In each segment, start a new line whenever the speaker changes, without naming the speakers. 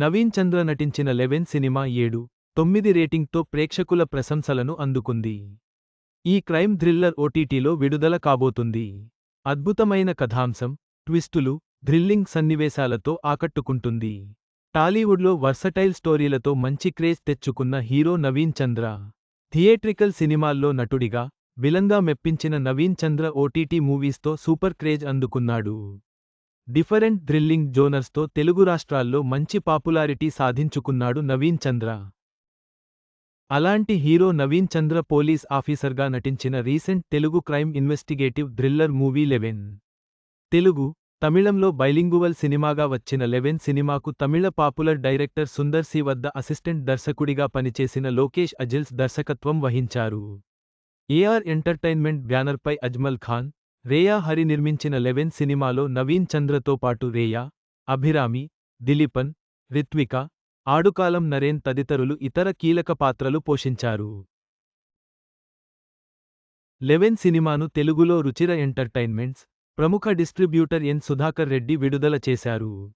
నవీన్ చంద్ర నటించిన eleven cinema ఏడు తొమ్మిది రేటింగ్తో ప్రేక్షకుల ప్రశంసలను అందుకుంది. ఈ క్రైమ్ థ్రిల్లర్ ఓటీటీలో విడుదల కాబోతుంది. అద్భుతమైన కథాంశం ట్విస్టులు థ్రిల్లింగ్ సన్నివేశాలతో ఆకట్టుకుంటుంది. టాలీవుడ్లో వర్సటైల్ స్టోరీలతో మంచి క్రేజ్ తెచ్చుకున్న హీరో నవీన్ చంద్ర. థియేట్రికల్ సినిమాల్లో నటుడిగా విలంగా మెప్పించిన నవీన్ చంద్ర ఓటీటీ మూవీస్తో సూపర్ క్రేజ్ అందుకున్నాడు. డిఫరెంట్ థ్రిల్లింగ్ జోనర్స్తో తెలుగు రాష్ట్రాల్లో మంచి పాపులారిటీ సాధించుకున్నాడు నవీన్ చంద్ర. అలాంటి హీరో నవీన్ చంద్ర పోలీస్ ఆఫీసర్గా నటించిన recent Telugu crime investigative thriller movie eleven. Telugu తమిళంలో బైలింగువల్ సినిమాగా వచ్చిన లెవెన్ సినిమాకు తమిళ పాపులర్ డైరెక్టర్ సుందర్ సి వద్ద అసిస్టెంట్ దర్శకుడిగా పనిచేసిన లోకేష్ అజిల్స్ దర్శకత్వం వహించారు. ఏఆర్ ఎంటర్టైన్మెంట్ బ్యానర్పై అజ్మల్ ఖాన్ రేయా హరి నిర్మించిన లెవెన్ సినిమాలో నవీన్ చంద్రతో పాటు రేయా అభిరామి దిలీపన్ రిత్విక ఆడుకాలం నరేన్ తదితరులు ఇతర కీలక పాత్రలు పోషించారు. లెవెన్ సినిమాను తెలుగులో రుచిర ఎంటర్టైన్మెంట్స్ ప్రముఖ డిస్ట్రిబ్యూటర్ ఎన్ సుధాకర్ రెడ్డి విడుదల చేశారు.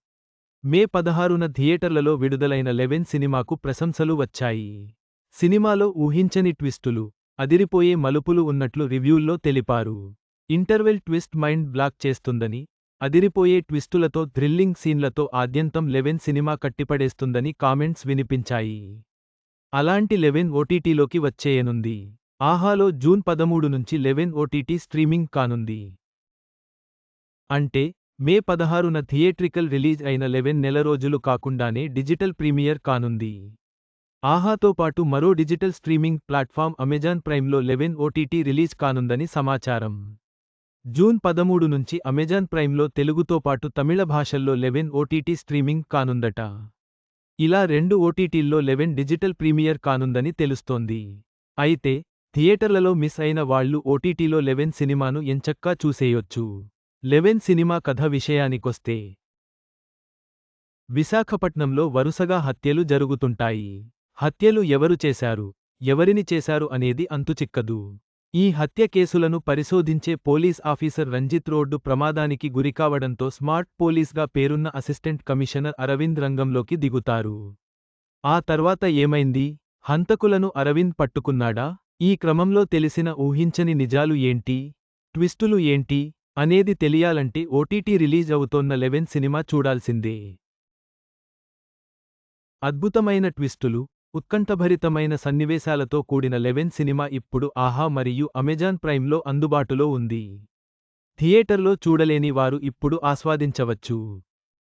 మే పదహారున థియేటర్లలో విడుదలైన లెవెన్ సినిమాకు ప్రశంసలు వచ్చాయి. సినిమాలో ఊహించని ట్విస్టులు అదిరిపోయే మలుపులు ఉన్నట్లు రివ్యూల్లో తెలిపారు. ఇంటర్వెల్ ట్విస్ట్ మైండ్ బ్లాక్ చేస్తుందని అదిరిపోయే ట్విస్టులతో థ్రిల్లింగ్ సీన్లతో ఆద్యంతం లెవెన్ సినిమా కట్టిపడేస్తుందని కామెంట్స్ వినిపించాయి. అలాంటి లెవెన్ ఓటీటీలోకి వచ్చేయనుంది. ఆహాలో జూన్ పదమూడు నుంచి లెవెన్ ఓటీటీ స్ట్రీమింగ్ కానుంది. అంటే మే పదహారున థియేట్రికల్ రిలీజ్ అయిన లెవెన్ నెల రోజులు కాకుండానే డిజిటల్ ప్రీమియర్ కానుంది. ఆహాతో పాటు మరో డిజిటల్ స్ట్రీమింగ్ ప్లాట్ఫామ్ అమెజాన్ ప్రైమ్లో లెవెన్ ఓటీటీ రిలీజ్ కానుందని సమాచారం. జూన్ పదమూడు నుంచి అమెజాన్ ప్రైమ్లో తెలుగుతో పాటు తమిళ భాషల్లో లెవెన్ ఓటీటీ స్ట్రీమింగ్ కానుందట. ఇలా రెండు ఓటీటీల్లో లెవెన్ డిజిటల్ ప్రీమియర్ కానుందని తెలుస్తోంది. అయితే థియేటర్లలో మిస్ అయిన వాళ్ళు ఓటీటీలో లెవెన్ సినిమాను ఎంచక్కా చూసేయొచ్చు. లెవెన్ సినిమా కథ విషయానికొస్తే విశాఖపట్నంలో వరుసగా హత్యలు జరుగుతుంటాయి. హత్యలు ఎవరు చేశారు? ఎవరిని చేశారు అనేది అంతుచిక్కదు. ఈ హత్య కేసులను పరిశోధించే పోలీస్ ఆఫీసర్ రంజిత్ రోడ్డు ప్రమాదానికి గురికావడంతో స్మార్ట్ పోలీస్గా పేరున్న అసిస్టెంట్ కమిషనర్ అరవింద్ రంగంలోకి దిగుతారు. ఆ తర్వాత ఏమైంది? హంతకులను అరవింద్ పట్టుకున్నాడా? ఈ క్రమంలో తెలిసిన ఊహించని నిజాలు ఏంటి? ట్విస్టులు ఏంటి? అనేది తెలియాలంటే ఓటీటీ రిలీజ్ అవుతోన్న లెవెన్ సినిమా చూడాల్సిందే. అద్భుతమైన ట్విస్టులు ఉత్కంఠభరితమైన సన్నివేశాలతో కూడిన లెవెన్ సినిమా ఇప్పుడు ఆహా మరియు అమెజాన్ ప్రైమ్లో అందుబాటులో ఉంది. థియేటర్లో చూడలేని వారు ఇప్పుడు ఆస్వాదించవచ్చు.